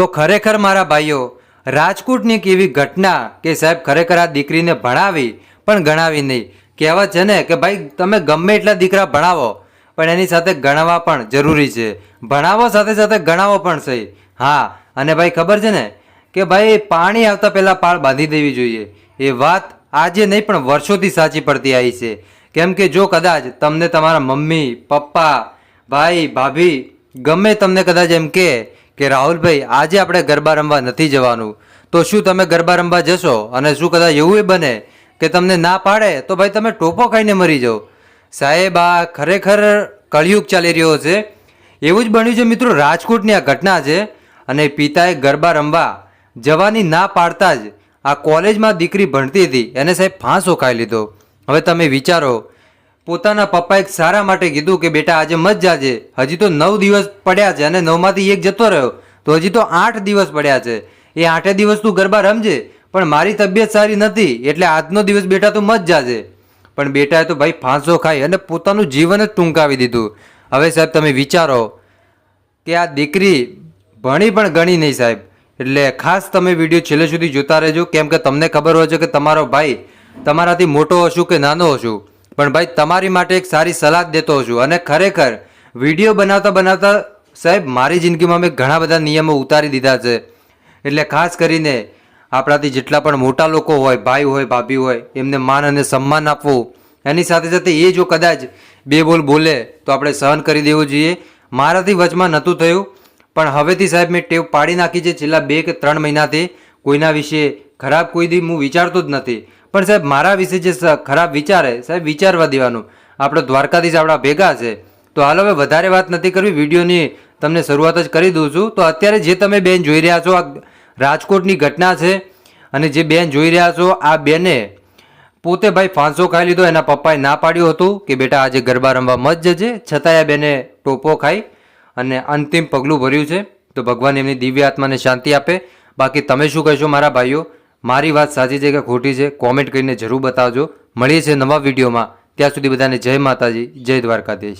તો ખરેખર મારા ભાઈઓ, રાજકોટની એક એવી ઘટના કે સાહેબ ખરેખર આ દીકરીને ભણાવી, પણ ગણાવી નહીં. કહેવત છે ને કે ભાઈ, તમે ગમે એટલા દીકરા ભણાવો, પણ એની સાથે ગણાવવા પણ જરૂરી છે. ભણાવો, સાથે સાથે ગણાવો પણ સહી. હા, અને ભાઈ ખબર છે ને કે ભાઈ, પાણી આવતા પહેલાં પાળ બાંધી દેવી જોઈએ. એ વાત આજે નહીં, પણ વર્ષોથી સાચી પડતી આવી છે. કેમ કે જો કદાચ તમને તમારા મમ્મી, પપ્પા, ભાઈ, ભાભી ગમે તમને કદાચ એમ કહે કે રાહુલભાઈ આજે આપણે ગરબા રમવા નથી જવાનું. તો શું તમે ગરબા રમવા જશો? અને શું કદાચ એવું બને કે તમને ના પાડે, તો ભાઈ તમે ટોપો ખાઈને મરી જાઓ. સાહેબ, આ ખરેખર કળિયુગ ચાલી રહ્યો છે. એવું જ બન્યું છે મિત્રો, રાજકોટની આ ઘટના છે. અને પિતાએ ગરબા રમવા જવાની ના પાડતા જ આ કોલેજમાં દીકરી ભણતી હતી. એને સાહેબ ફાંસો ખાઈ લીધો. હવે તમે વિચારો પોતાના પપ્પાએ સારા માટે કીધું કે, બેટા, આજે મત જાજે. હજી તો નવ દિવસ પડ્યા છે અને નવમાંથી એક જતો રહ્યો. તો હજી તો આઠ દિવસ પડ્યા છે. એ આઠે દિવસ તું ગરબા રમજે. પણ મારી તબિયત સારી નથી, એટલે આજનો દિવસ બેટા તું મત જાજે. પણ બેટાએ તો ભાઈ ફાંસો ખાઈ અને પોતાનું જીવન જ ટૂંકાવી દીધું. હવે સાહેબ તમે વિચારો કે આ દીકરી ભણી પણ ગણી નહીં સાહેબ. એટલે ખાસ તમે વીડિયો છેલ્લે સુધી જોતા રહેજો. કેમ કે તમને ખબર હોય છે કે તમારો ભાઈ તમારાથી મોટો હશું કે નાનો હશું? પણ ભાઈ, તમારી માટે એક સારી સલાહ દેતો હશું અને ખરેખર, વીડિયો બનાવતા બનાવતા સાહેબ, મારી જિંદગીમાં મેં ઘણા બધા નિયમો ઉતારી દીધા છે. એટલે ખાસ કરીને આપણાથી જેટલા પણ મોટા લોકો હોય, ભાઈ હોય, ભાભી હોય, એમને માન અને સન્માન આપવું. એની સાથે સાથે એ જો કદાચ બે બોલ બોલે, તો આપણે સહન કરી દેવું જોઈએ. મારાથી વચમાં નહોતું થયું, પણ હવેથી સાહેબ મેં ટેવ પાડી નાખી છે. છેલ્લા બે કે ત્રણ મહિનાથી કોઈના વિશે ખરાબ કોઈ દી હું વિચારતો જ નથી. પણ સાહેબ, મારા વિશે જે ખરાબ વિચારે સાહેબ, વિચારવા દેવાનું. આપણે દ્વારકાધીશ આપણા ભેગા છે. તો હાલ હવે વધારે વાત નથી કરવી, વિડીયોની તમને શરૂઆત જ કરી દઉં છું. તો અત્યારે જે તમે બેન જોઈ રહ્યા છો, આ રાજકોટની ઘટના છે, અને જે બેન જોઈ રહ્યા છો, આ બેને પોતે ભાઈ ફાંસો ખાઈ લીધો, એના પપ્પાએ ના પાડ્યું હતું કે બેટા આજે ગરબા રમવા મત જજે. છતાંય બેને ટોપો ખાઈ અને અંતિમ પગલું ભર્યું છે. તો ભગવાન એમની દિવ્ય આત્માને શાંતિ આપે. બાકી તમે શું કહેશો મારા ભાઈઓ? મારી વાત સાચી છે કે ખોટી છે કોમેન્ટ કરીને જરૂર બતાવજો. મળીએ છીએ નવા વિડીયોમાં. ત્યાં સુધી બધાને જય માતાજી, જય દ્વારકાધીશ.